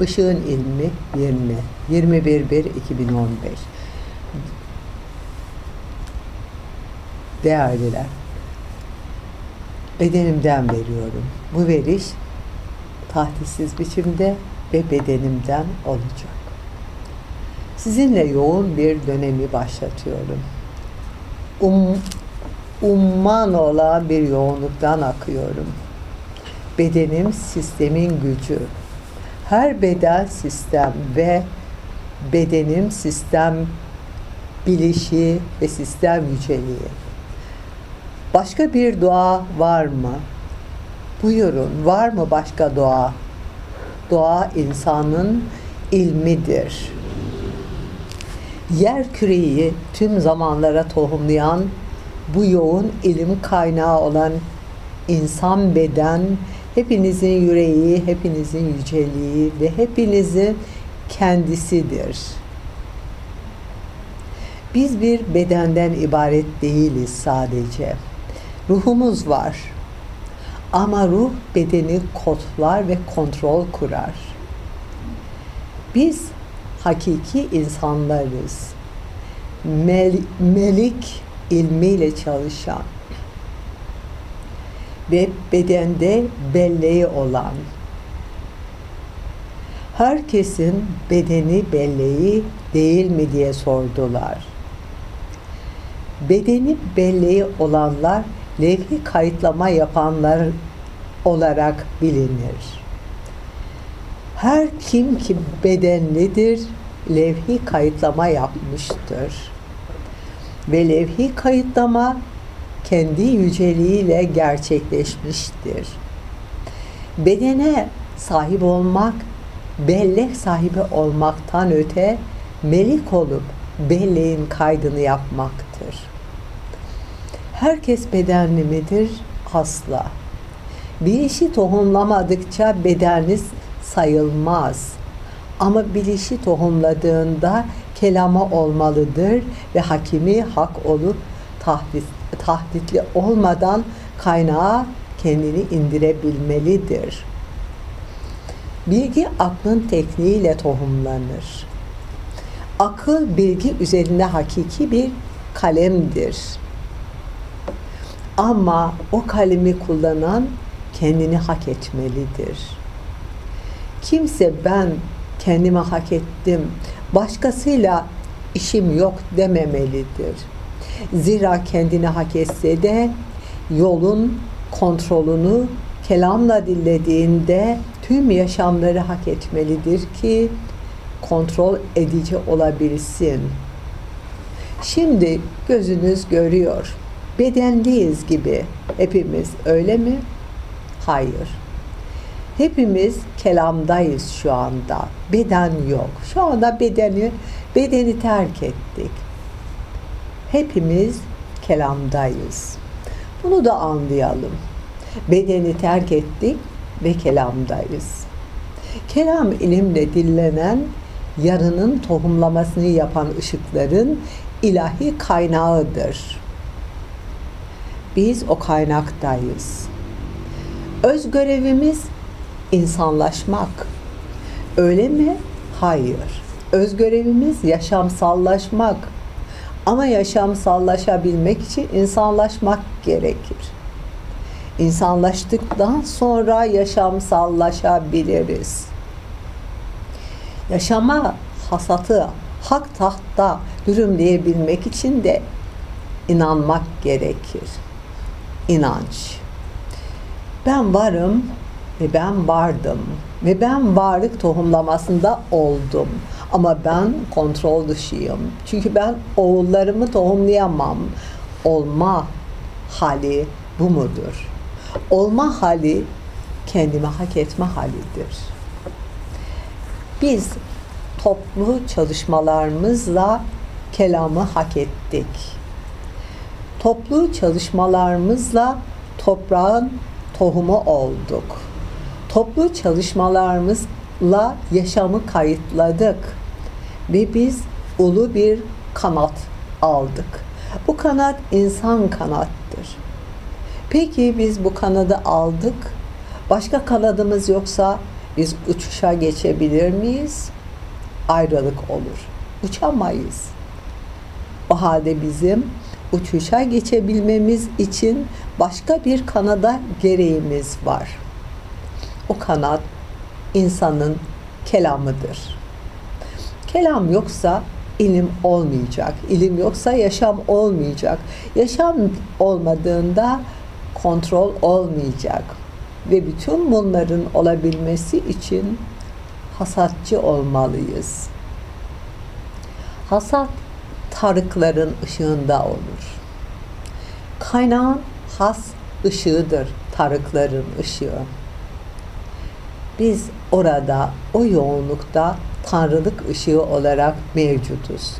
Işığın ilmi 20. 21 1 2015. Değerliler. Bedenimden veriyorum. Bu veriş tahdisiz biçimde ve bedenimden olacak. Sizinle yoğun bir dönemi başlatıyorum. Um, umman olan bir yoğunluktan akıyorum. Bedenim sistemin gücü. Her beden sistem ve bedenim sistem bilişi ve sistem yüceliği. Başka bir dua var mı? Buyurun, var mı başka dua? Dua insanın ilmidir. Yer küreyi tüm zamanlara tohumlayan bu yoğun ilim kaynağı olan insan beden hepinizin yüreği, hepinizin yüceliği ve hepinizin kendisidir. Biz bir bedenden ibaret değiliz sadece. Ruhumuz var. Ama ruh bedeni kodlar ve kontrol kurar. Biz hakiki insanlarız. Mel melik ilmiyle çalışan ve bedende belleği olan herkesin bedeni belleği değil mi diye sordular. Bedeni belleği olanlar levhi kayıtlama yapanlar olarak bilinir. Her kim ki bedenlidir levhi kayıtlama yapmıştır. Ve levhi kayıtlama kendi yüceliğiyle gerçekleşmiştir. Bedene sahip olmak, bellek sahibi olmaktan öte melik olup belleğin kaydını yapmaktır. Herkes bedenli midir? Asla. Bir işi tohumlamadıkça bedeniniz sayılmaz. Ama bilişi tohumladığında kelama olmalıdır ve hakimi hak olup tahdit, tahditli olmadan kaynağa kendini indirebilmelidir. Bilgi aklın tekniğiyle tohumlanır. Akıl bilgi üzerinde hakiki bir kalemdir. Ama o kalemi kullanan kendini hak etmelidir. Kimse ben kendime hak ettim, başkasıyla işim yok dememelidir. Zira kendini hak etse de yolun kontrolünü kelamla dillediğinde tüm yaşamları hak etmelidir ki kontrol edici olabilsin. Şimdi gözünüz görüyor. Bedenliyiz gibi. Hepimiz öyle mi? Hayır. Hepimiz kelamdayız şu anda. Beden yok. Şu anda bedeni bedeni terk ettik. Hepimiz kelamdayız. Bunu da anlayalım. Bedeni terk ettik ve kelamdayız. Kelam ilimle dillenen yarının tohumlamasını yapan ışıkların ilahi kaynağıdır. Biz o kaynaktayız. Öz görevimiz insanlaşmak. Öyle mi? Hayır. Öz görevimiz yaşamsallaşmak. Ama yaşamsallaşabilmek için insanlaşmak gerekir. İnsanlaştıktan sonra yaşamsallaşabiliriz. Yaşama hasatı hak tahtta dürümleyebilmek için de inanmak gerekir. İnanç. Ben varım ve ben vardım ve ben varlık tohumlamasında oldum. Ama ben kontrol dışıyım. Çünkü ben oğullarımı tohumlayamam. Olma hali bu mudur? Olma hali kendime hak etme halidir. Biz toplu çalışmalarımızla kelamı hak ettik. Toplu çalışmalarımızla toprağın tohumu olduk. Toplu çalışmalarımızla yaşamı kayıtladık ve biz ulu bir kanat aldık. Bu kanat insan kanattır. Peki biz bu kanadı aldık. Başka kanadımız yoksa Biz uçuşa geçebilir miyiz? Ayrılık olur. Uçamayız. O halde bizim uçuşa geçebilmemiz için başka bir kanada gereğimiz var. O kanat insanın kelamıdır. Kelam yoksa ilim olmayacak. İlim yoksa yaşam olmayacak. Yaşam olmadığında kontrol olmayacak. Ve bütün bunların olabilmesi için hasatçı olmalıyız. Hasat tarıkların ışığında olur. Kaynağın has ışığıdır tarıkların ışığı. Biz orada o yoğunlukta tanrılık ışığı olarak mevcutuz.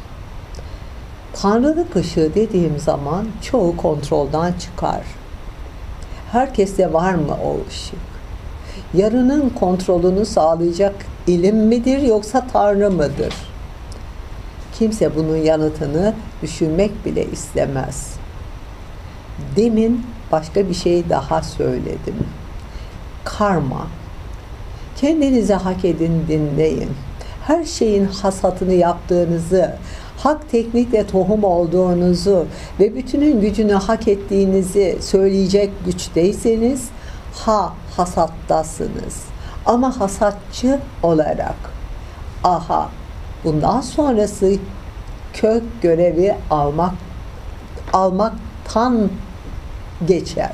Tanrılık ışığı dediğim zaman çoğu kontroldan çıkar. Herkeste var mı o ışık? Yarının kontrolünü sağlayacak ilim midir yoksa Tanrı mıdır? Kimse bunun yanıtını düşünmek bile istemez. Demin başka bir şey daha söyledim. Karma. Kendinize hak edin dinleyin. Her şeyin hasatını yaptığınızı, hak teknikle tohum olduğunuzu ve bütünün gücünü hak ettiğinizi söyleyecek güçteyseniz ha hasattasınız. Ama hasatçı olarak aha bundan sonrası kök görevi almak almaktan geçer.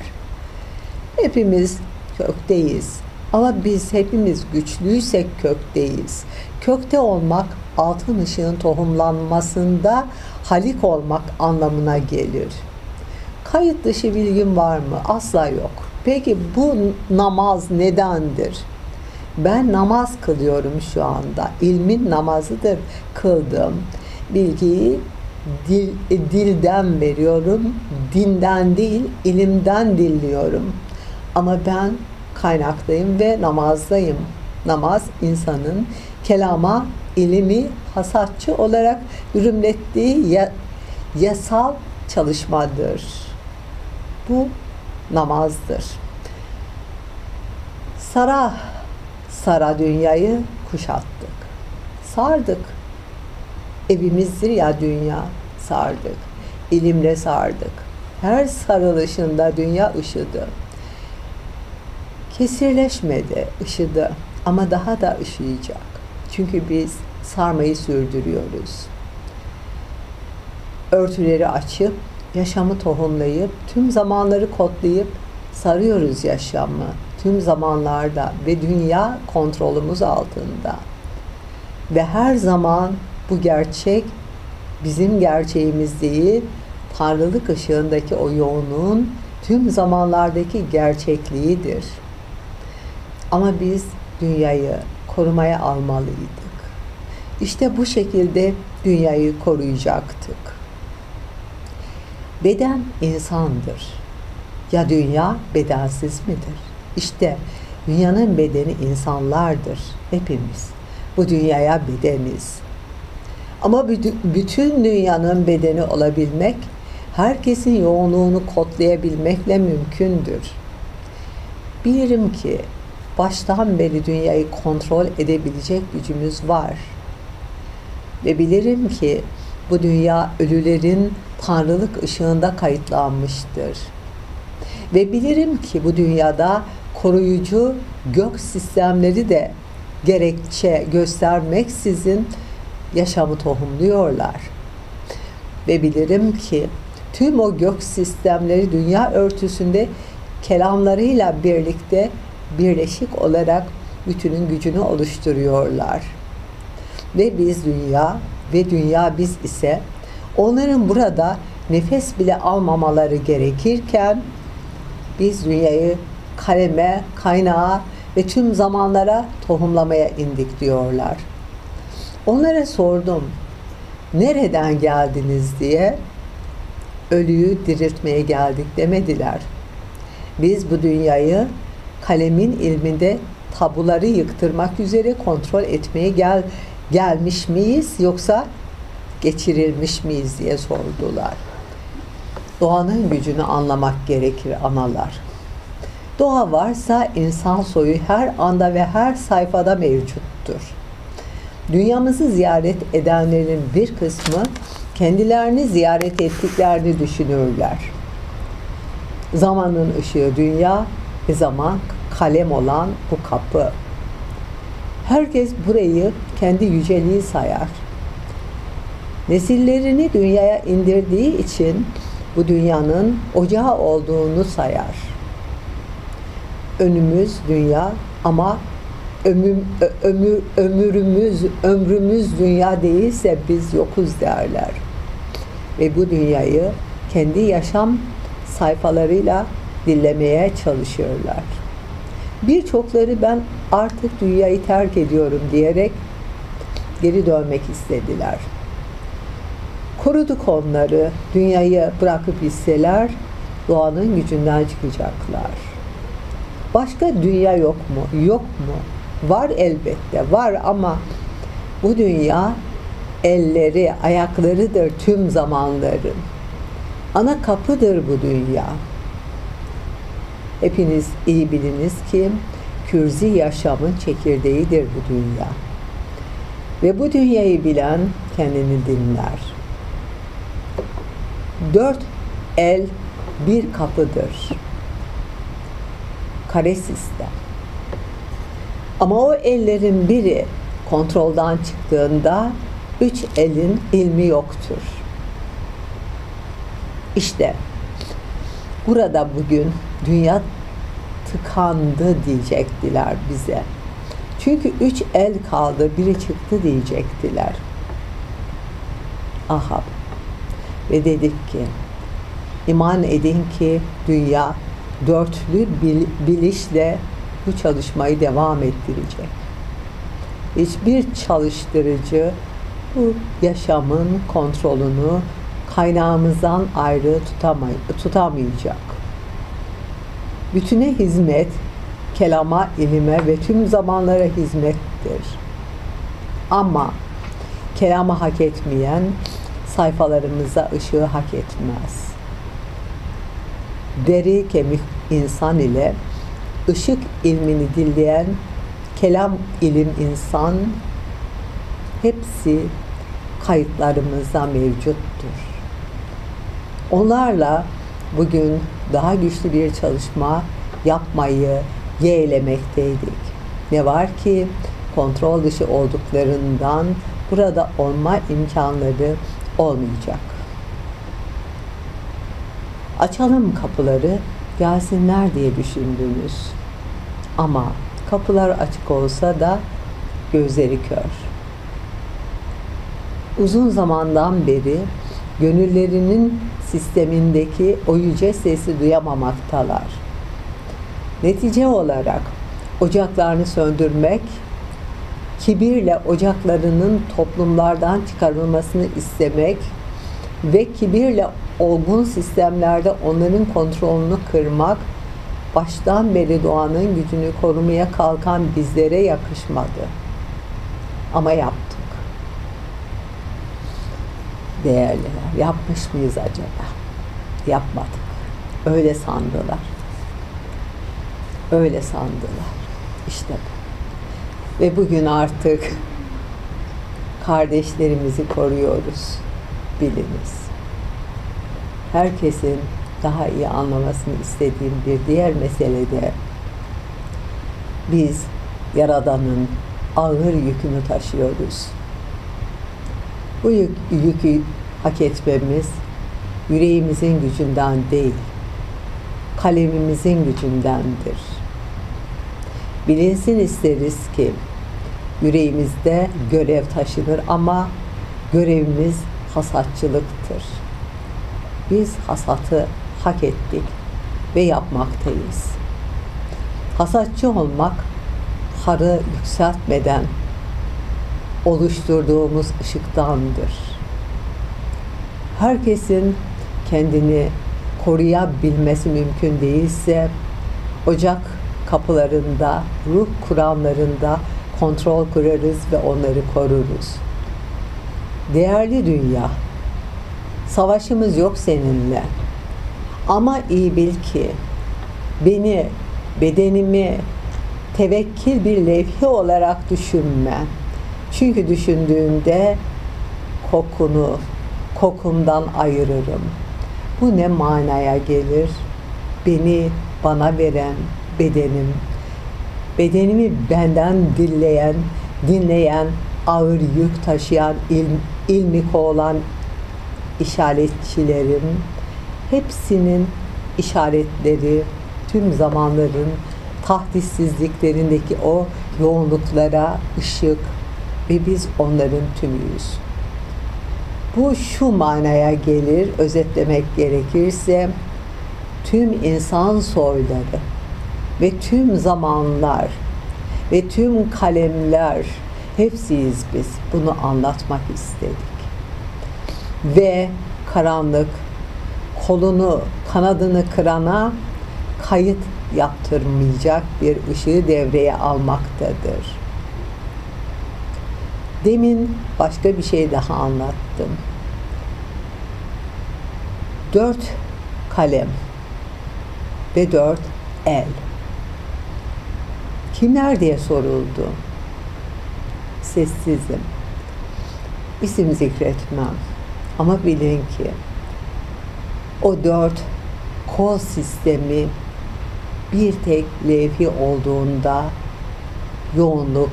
Hepimiz kökteyiz. Ama biz hepimiz güçlüysek kökteyiz. Kökte olmak altın ışığın tohumlanmasında halik olmak anlamına gelir. Kayıt dışı bilgim var mı? Asla yok. Peki bu namaz nedendir? Ben namaz kılıyorum şu anda. İlmin namazıdır kıldığım. Bilgiyi dil, dilden veriyorum. Dinden değil, ilimden dinliyorum. Ama ben kaynaktayım ve namazdayım. Namaz insanın kelama, ilimi hasatçı olarak ürümlettiği ya, yasal çalışmadır. Bu namazdır. Sara, sara dünyayı kuşattık. Sardık. Evimizdir ya dünya, sardık. İlimle sardık. Her sarılışında dünya ışıdı. Kesirleşmedi, ışıdı ama daha da ışıyacak. Çünkü biz sarmayı sürdürüyoruz. Örtüleri açıp, yaşamı tohumlayıp, tüm zamanları kodlayıp sarıyoruz yaşamı tüm zamanlarda ve dünya kontrolümüz altında. Ve her zaman bu gerçek bizim gerçeğimiz değil, Tanrılık ışığındaki o yoğunluğun tüm zamanlardaki gerçekliğidir. Ama biz dünyayı korumaya almalıydık. İşte bu şekilde dünyayı koruyacaktık. Beden insandır. Ya dünya bedensiz midir? İşte dünyanın bedeni insanlardır. Hepimiz. Bu dünyaya bedeniz. Ama bütün dünyanın bedeni olabilmek, herkesin yoğunluğunu kodlayabilmekle mümkündür. Bilirim ki baştan beri dünyayı kontrol edebilecek gücümüz var. Ve bilirim ki bu dünya ölülerin tanrılık ışığında kayıtlanmıştır. Ve bilirim ki bu dünyada koruyucu gök sistemleri de gerekçe göstermeksizin yaşamı tohumluyorlar. Ve bilirim ki tüm o gök sistemleri dünya örtüsünde kelamlarıyla birlikte birleşik olarak bütünün gücünü oluşturuyorlar. Ve biz dünya ve dünya biz ise onların burada nefes bile almamaları gerekirken biz dünyayı kaleme, kaynağa ve tüm zamanlara tohumlamaya indik diyorlar. Onlara sordum, nereden geldiniz diye ölüyü diriltmeye geldik demediler. Biz bu dünyayı kalemin ilminde tabuları yıktırmak üzere kontrol etmeye gel gelmiş miyiz yoksa geçirilmiş miyiz diye sordular. Doğanın gücünü anlamak gerekir analar. Doğa varsa insan soyu her anda ve her sayfada mevcuttur. Dünyamızı ziyaret edenlerin bir kısmı kendilerini ziyaret ettiklerini düşünürler. Zamanın ışığı dünya ve zaman kalem olan bu kapı. Herkes burayı kendi yüceliği sayar. Nesillerini dünyaya indirdiği için bu dünyanın ocağı olduğunu sayar. Önümüz dünya ama ömür, ömür, ömürümüz, ömrümüz dünya değilse biz yokuz derler. Ve bu dünyayı kendi yaşam sayfalarıyla dinlemeye çalışıyorlar. Birçokları ben artık dünyayı terk ediyorum diyerek geri dönmek istediler. Koruduk onları, dünyayı bırakıp gitseler doğanın gücünden çıkacaklar. Başka dünya yok mu? Yok mu? Var elbette, var ama bu dünya elleri, ayaklarıdır tüm zamanların. Ana kapıdır bu dünya. Hepiniz iyi biliniz ki kürzi yaşamın çekirdeğidir bu dünya. Ve bu dünyayı bilen kendini dinler. Dört el bir kapıdır. Kare sistem. Ama o ellerin biri kontroldan çıktığında üç elin ilmi yoktur. İşte burada bugün dünya tıkandı diyecektiler bize. Çünkü üç el kaldı, biri çıktı diyecektiler. Aha. Ve dedik ki, iman edin ki dünya dörtlü bilişle bu çalışmayı devam ettirecek. Hiçbir çalıştırıcı bu yaşamın kontrolünü kaynağımızdan ayrı tutamay tutamayacak. Bütüne hizmet, kelama, ilime ve tüm zamanlara hizmettir. Ama kelama hak etmeyen sayfalarımıza ışığı hak etmez. Deri kemik insan ile ışık ilmini dinleyen kelam ilim insan hepsi kayıtlarımızda mevcuttur. Onlarla bugün daha güçlü bir çalışma yapmayı yeğlemekteydik. Ne var ki kontrol dışı olduklarından burada olma imkanları olmayacak. Açalım kapıları, gelsinler diye düşündünüz. Ama kapılar açık olsa da gözleri kör. Uzun zamandan beri gönüllerinin sistemindeki o yüce sesi duyamamaktalar. Netice olarak ocaklarını söndürmek, kibirle ocaklarının toplumlardan çıkarılmasını istemek ve kibirle olgun sistemlerde onların kontrolünü kırmak, baştan beri doğanın gücünü korumaya kalkan bizlere yakışmadı. Ama yaptık. Değerliler, yapmış mıyız acaba? Yapmadık. Öyle sandılar. Öyle sandılar. İşte bu. Ve bugün artık kardeşlerimizi koruyoruz. Biliniz. Herkesin daha iyi anlamasını istediğim bir diğer meselede biz Yaradan'ın ağır yükünü taşıyoruz. Bu yük, yükü hak etmemiz yüreğimizin gücünden değil, kalemimizin gücündendir. Bilinsin isteriz ki yüreğimizde görev taşınır ama görevimiz hasatçılıktır. Biz hasatı hak ettik ve yapmaktayız. Hasatçı olmak harı yükseltmeden oluşturduğumuz ışıktandır. Herkesin kendini koruyabilmesi mümkün değilse ocak kapılarında, ruh kuramlarında kontrol kurarız ve onları koruruz. Değerli dünya, savaşımız yok seninle. Ama iyi bil ki beni bedenimi tevekkil bir levhi olarak düşünme. Çünkü düşündüğümde kokunu, kokumdan ayırırım. Bu ne manaya gelir? Beni bana veren bedenim, bedenimi benden dilleyen, dinleyen, ağır yük taşıyan, ilm, ilmik olan işaretçilerim, hepsinin işaretleri tüm zamanların tahdissizliklerindeki o yoğunluklara ışık ve biz onların tümüyüz. Bu şu manaya gelir, özetlemek gerekirse, tüm insan soyları ve tüm zamanlar ve tüm kalemler hepsiyiz biz. Bunu anlatmak istedik. Ve karanlık kolunu, kanadını kırana kayıt yaptırmayacak bir ışığı devreye almaktadır. Demin başka bir şey daha anlattım. Dört kalem ve dört el. Kimler diye soruldu. Sessizim. İsim zikretmem. Ama bilin ki o dört kol sistemi bir tek levhi olduğunda yoğunluk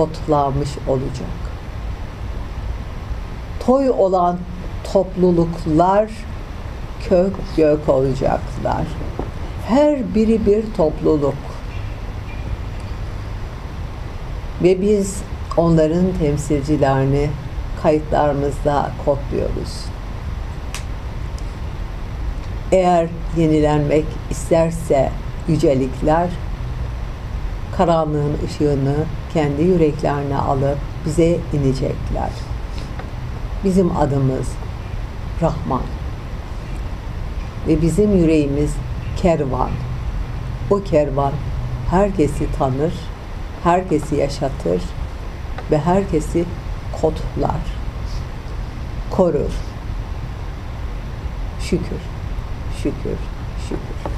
kodlanmış olacak. Toy olan topluluklar kök gök olacaklar. Her biri bir topluluk. Ve biz onların temsilcilerini kayıtlarımızda kodluyoruz. Eğer yenilenmek isterse yücelikler karanlığın ışığını kendi yüreklerine alıp bize inecekler. Bizim adımız Rahman ve bizim yüreğimiz kervan. O kervan herkesi tanır, herkesi yaşatır ve herkesi kodlar, korur. Şükür, şükür, şükür.